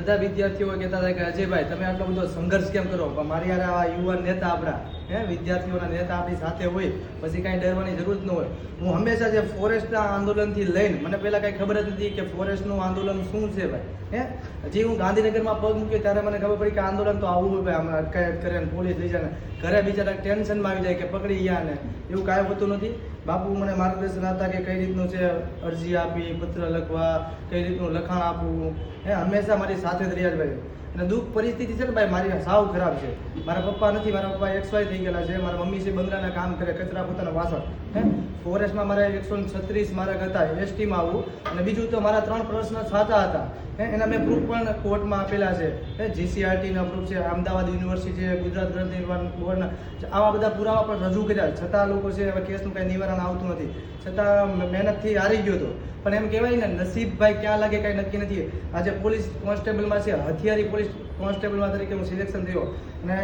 બધા વિદ્યાર્થીઓ કહેતા હતા કે, અજયભાઈ, તમે આટલો બધો સંઘર્ષ કેમ કરો? મારી યાર આ યુવાન નેતા આપણા. હે, વિદ્યાર્થીઓના નેતા આપણી સાથે હોય, પછી કાંઈ ડરવાની જરૂર જ ન હોય. હું હંમેશા જે ફોરેસ્ટના આંદોલનથી લઈને, મને પહેલાં કાંઈ ખબર જ નથી કે ફોરેસ્ટનું આંદોલન શું છે ભાઈ, હે? હજી હું ગાંધીનગરમાં પગ મૂક્યો ત્યારે મને ખબર પડી કે આંદોલન તો આવું હોય ભાઈ હમણાં અટકાયત કરે ને પોલીસ લઈ જાય ને, ઘરે બિચારા ટેન્શનમાં આવી જાય કે પકડી ગયા ને, એવું કાંઈ હોતું નથી. બાપુ મને માર્ગદર્શન આપતા કે કઈ રીતનું છે, અરજી આપી, પત્ર લખવા, કઈ રીતનું લખાણ આપવું, હે? હંમેશા મારી સાથે જ રહ્યા જ ભાઈ. અને દુઃખ પરિસ્થિતિ છે ને ભાઈ, મારી સાવ ખરાબ છે. મારા પપ્પા નથી, મારા પપ્પા એક્સવાય થઈ ગયેલા છે, મારા મમ્મી છે બંગલાના કામ કરે, કચરા પોતાના વાસણ. હે? ફોરેસ્ટમાં મારા એકસો છત્રીસ મારા હતા, એસટીમાં આવું. અને બીજું તો મારા ત્રણ પ્રશ્ન સાચા હતા. એના મેં પ્રૂફ પણ કોર્ટમાં આપેલા છે. જીસીઆરટીના પ્રૂફ છે, અમદાવાદ યુનિવર્સિટી છે, ગુજરાત ગ્રંથ નિર્માણ બોર્ડના. આવા બધા પુરાવા પણ રજૂ કર્યા છતાં લોકો છે, હવે કેસનું કંઈ નિવારણ આવતું નથી. છતાં મહેનતથી હારી ગયો હતો પણ એમ કહેવાય ને, નસીબભાઈ ક્યાં લાગે, કાંઈ નક્કી નથી. આજે પોલીસ કોન્સ્ટેબલમાં છે, હથિયારી પોલીસ કોન્સ્ટેબલમાં તરીકે હું સિલેક્શન થયો. અને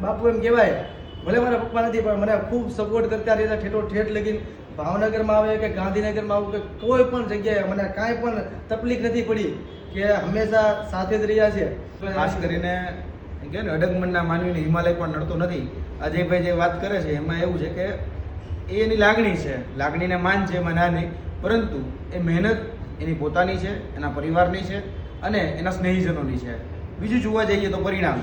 બાપુ એમ કહેવાય, ભલે મારા પપ્પા નથી, પણ મને ખૂબ સપોર્ટ કરતા રહેતા, ઠેઠો ઠેઠ લગીને ભાવનગરમાં આવે કે ગાંધીનગરમાં આવું કે કોઈ પણ જગ્યાએ મને કાંઈ પણ તકલીફ નથી પડી કે હંમેશા સાથે જ રહ્યા છે. ખાસ કરીને કે ને, અડગમનના માનવીને હિમાલય પણ નડતો નથી. અજયભાઈ જે વાત કરે છે, એમાં એવું છે કે એ એની લાગણી છે. લાગણીને માન છે એમાં ના નહીં. પરંતુ એ મહેનત એની પોતાની છે, એના પરિવારની છે અને એના સ્નેહીજનોની છે. બીજું જોવા જઈએ તો પરિણામ.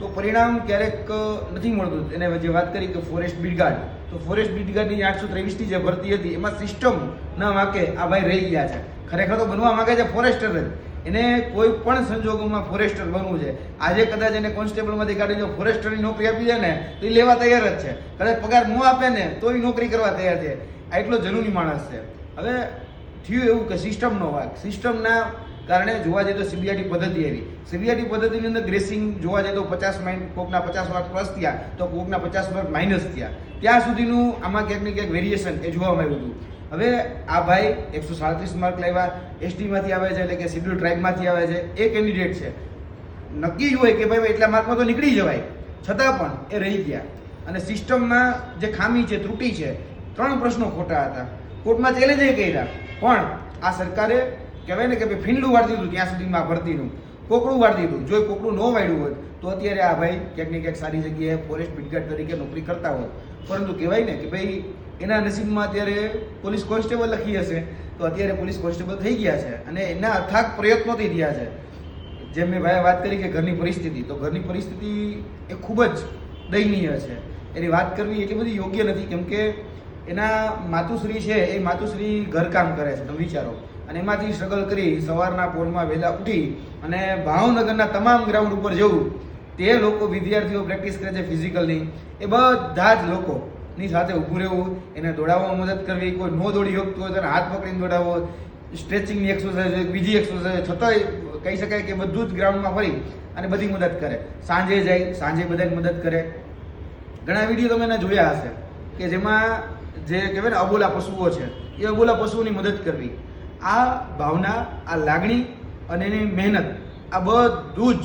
તો પરિણામ ક્યારેક નથી મળતું. એને જે વાત કરી કે ફોરેસ્ટ બિડગાર્ડ તો ફોરેસ્ટ બિડગાર્ડની આઠસો ત્રેવીસની જે ભરતી હતી, એમાં સિસ્ટમ ના વાંકે, આ ભાઈ રહી ગયા છે. ખરેખર તો બનવા માંગે છે ફોરેસ્ટર જ. એને કોઈ પણ સંજોગોમાં ફોરેસ્ટર બનવું છે. આજે કદાચ એને કોન્સ્ટેબલમાંથી કાઢી જો ફોરેસ્ટરની નોકરી આપી દે ને, તો એ લેવા તૈયાર જ છે. કદાચ પગાર ન આપે ને તો એ નોકરી કરવા તૈયાર છે. આ એટલો જરૂરી માણસ છે. હવે થયું એવું કે સિસ્ટમનો વાક. સિસ્ટમના કારણે જોવા જઈએ તો સીબીઆઈટી પદ્ધતિ આવી સીબીઆઈટી પદ્ધતિની અંદર ગ્રેસિંગ જોવા જઈએ તો પચાસ માઇન કોકના પચાસ માર્ક પ્લસ થયા, તો કોકના પચાસ માર્ક માઇનસ થયા. ત્યાં સુધીનું આમાં ક્યાંક ને ક્યાંક વેરિએશન એ જોવા મળ્યું હતું. હવે આ ભાઈ એકસો સાડત્રીસ માર્ક લાવ્યા એસટીમાંથી આવે છે એટલે કે શિડ્યુલ ટ્રાઇબમાંથી આવે છે, એ કેન્ડિડેટ છે. નક્કી જ હોય કે ભાઈ એટલા માર્કમાં તો નીકળી જવાય. છતાં પણ એ રહી ગયા. અને સિસ્ટમમાં જે ખામી છે, ત્રુટી છે, ત્રણ પ્રશ્નો ખોટા હતા. કોર્ટમાં ચેલેન્જ કર્યા. પણ આ સરકારે કહેવાય ને કે ભાઈ ફીંડું વાળી દીધું ત્યાં સુધીમાં ભરતીનું. કોકડું વાળી દીધું. જો કોકડું ન વાળ્યું હોત તો અત્યારે આ ભાઈ ક્યાંક ને ક્યાંક સારી જગ્યાએ ફોરેસ્ટ બીટગાર્ડ તરીકે નોકરી કરતા હોત પરંતુ કહેવાય ને કે ભાઈ એના નસીબમાં અત્યારે પોલીસ કોન્સ્ટેબલ લખી હશે, તો અત્યારે પોલીસ કોન્સ્ટેબલ થઈ ગયા છે અને એના અથાગ પ્રયત્નોથી થયા છે. જેમ મેં ભાઈ વાત કરી કે ઘરની પરિસ્થિતિ, તો ઘરની પરિસ્થિતિ એ ખૂબ જ દયનીય છે. એની વાત કરવી એટલી બધી યોગ્ય નથી, કેમ કે એના માતુશ્રી છે, એ માતુશ્રી ઘરકામ કરે છે. તમે વિચારો. અને એમાંથી સ્ટ્રગલ કરી સવારના પોરમાં વહેલા ઉઠી અને ભાવનગરના તમામ ગ્રાઉન્ડ ઉપર જવું. તે લોકો વિદ્યાર્થીઓ પ્રેક્ટિસ કરે છે ફિઝિકલની એ બધા જ લોકો ની સાથે ઊભું રહેવું, એને દોડાવવામાં મદદ કરવી. કોઈ નો દોડી શકતું હોય તો હાથ પકડીને દોડાવવો. સ્ટ્રેચિંગની એક્સરસાઇઝ હોય, બીજી એક્સરસાઇઝ છતાંય કહી શકાય કે બધું જ ગ્રાઉન્ડમાં ફરી અને બધી મદદ કરે. સાંજે જાય, સાંજે બધાની મદદ કરે. ઘણા વીડિયો તમે એને જોયા હશે કે જેમાં જે કહેવાય ને અબોલા પશુઓ છે, એ અબોલા પશુઓની મદદ કરવી. આ ભાવના, આ લાગણી અને એની મહેનત, આ બધું જ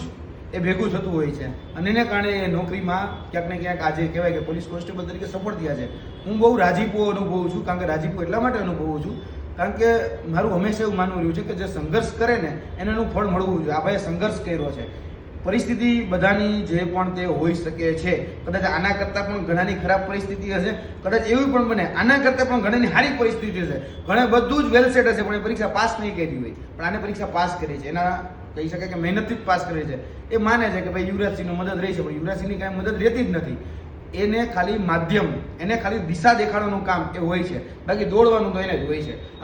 એ ભેગું થતું હોય છે. અને એને કારણે એ નોકરીમાં ક્યાંક ને ક્યાંક આજે કહેવાય કે પોલીસ કોન્સ્ટેબલ તરીકે સફળ થયા છે. હું બહુ રાજીપો અનુભવું છું, કારણ કે રાજીપો એટલા માટે અનુભવું છું, કારણ કે મારું હંમેશા એવું માનવું રહ્યું છે કે જે સંઘર્ષ કરે ને એને એનું ફળ મળવું જોઈએ. આ ભાઈએ સંઘર્ષ કર્યો છે. પરિસ્થિતિ બધાની જે પણ તે હોઈ શકે છે. કદાચ આના કરતાં પણ ઘણાની ખરાબ પરિસ્થિતિ હશે, કદાચ એવી પણ બને, આના કરતાં પણ ઘણાની સારી પરિસ્થિતિ હશે. ઘણા બધું જ વેલ સેટ હશે, પણ એ પરીક્ષા પાસ નહીં કરી હોય. પણ આને પરીક્ષા પાસ કરી છે. એના કહી શકાય કે મહેનતથી જ પાસ કરી છે. એ માને છે કે ભાઈ યુવરાજસિંહનો મદદ રહી છે, પણ યુવરાજસિંહની કાંઈ મદદ રહેતી જ નથી. એને ખાલી માધ્યમ, એને ખાલી દિશા દેખાડવાનું કામ એ હોય છે. બાકી દોડવાનું તો એને જ હોય છે.